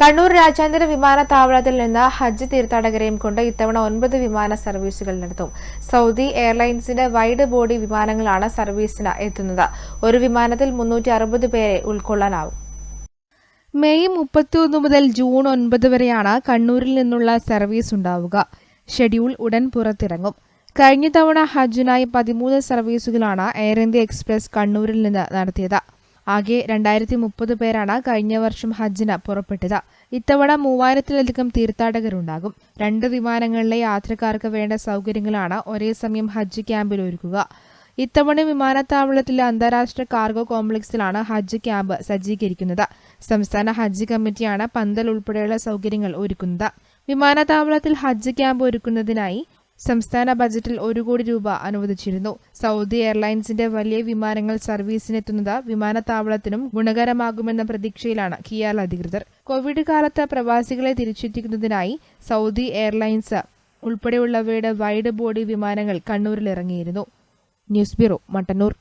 കണ്ണൂർ രാജ്യാന്തര വിമാനത്താവളത്തിൽ നിന്ന് ഹജ്ജ് തീർത്ഥാടകരെയും കൊണ്ട് ഇത്തവണ ഒൻപത് വിമാന സർവീസുകൾ നടത്തും. സൗദി എയർലൈൻസിന്റെ വൈഡ് ബോഡി വിമാനങ്ങളാണ് സർവീസിന് എത്തുന്നത്. ഒരു വിമാനത്തിൽ മുന്നൂറ്റി പേരെ ഉൾക്കൊള്ളാനാവും. മെയ് മുപ്പത്തിയൊന്ന് മുതൽ ജൂൺ ഒൻപത് വരെയാണ് കണ്ണൂരിൽ നിന്നുള്ള സർവീസ് ഉണ്ടാവുക. ഷെഡ്യൂൾ ഉടൻ പുറത്തിറങ്ങും. കഴിഞ്ഞ തവണ ഹജ്ജിനായി പതിമൂന്ന് സർവീസുകളാണ് എയർ ഇന്ത്യ എക്സ്പ്രസ് കണ്ണൂരിൽ നിന്ന് നടത്തിയത്. ആകെ രണ്ടായിരത്തി മുപ്പത് പേരാണ് കഴിഞ്ഞ വർഷം ഹജ്ജിന് പുറപ്പെട്ടത്. ഇത്തവണ മൂവായിരത്തിലധികം തീർത്ഥാടകരുണ്ടാകും. രണ്ട് വിമാനങ്ങളിലെ യാത്രക്കാർക്ക് വേണ്ട സൗകര്യങ്ങളാണ് ഒരേ സമയം ഹജ്ജ് ക്യാമ്പിൽ ഒരുക്കുക. ഇത്തവണ വിമാനത്താവളത്തിലെ അന്താരാഷ്ട്ര കാർഗോ കോംപ്ലക്സിലാണ് ഹജ്ജ് ക്യാമ്പ് സജ്ജീകരിക്കുന്നത്. സംസ്ഥാന ഹജ്ജ് കമ്മിറ്റിയാണ് പന്തൽ ഉൾപ്പെടെയുള്ള സൗകര്യങ്ങൾ ഒരുക്കുന്നത്. വിമാനത്താവളത്തിൽ ഹജ്ജ് ക്യാമ്പ് ഒരുക്കുന്നതിനായി സംസ്ഥാന ബജറ്റിൽ ഒരു കോടി രൂപ അനുവദിച്ചിരുന്നു. സൗദി എയർലൈൻസിന്റെ വലിയ വിമാനങ്ങൾ സർവീസിനെത്തുന്നത് വിമാനത്താവളത്തിനും ഗുണകരമാകുമെന്ന പ്രതീക്ഷയിലാണ് കിയാൽ അധികൃതർ. കോവിഡ് കാലത്ത് പ്രവാസികളെ തിരിച്ചെത്തിക്കുന്നതിനായി സൗദി എയർലൈൻസ് ഉൾപ്പെടെയുള്ളവയുടെ വൈഡ് ബോഡി വിമാനങ്ങൾ കണ്ണൂരിൽ ഇറങ്ങിയിരുന്നു. News bureau Mattannur.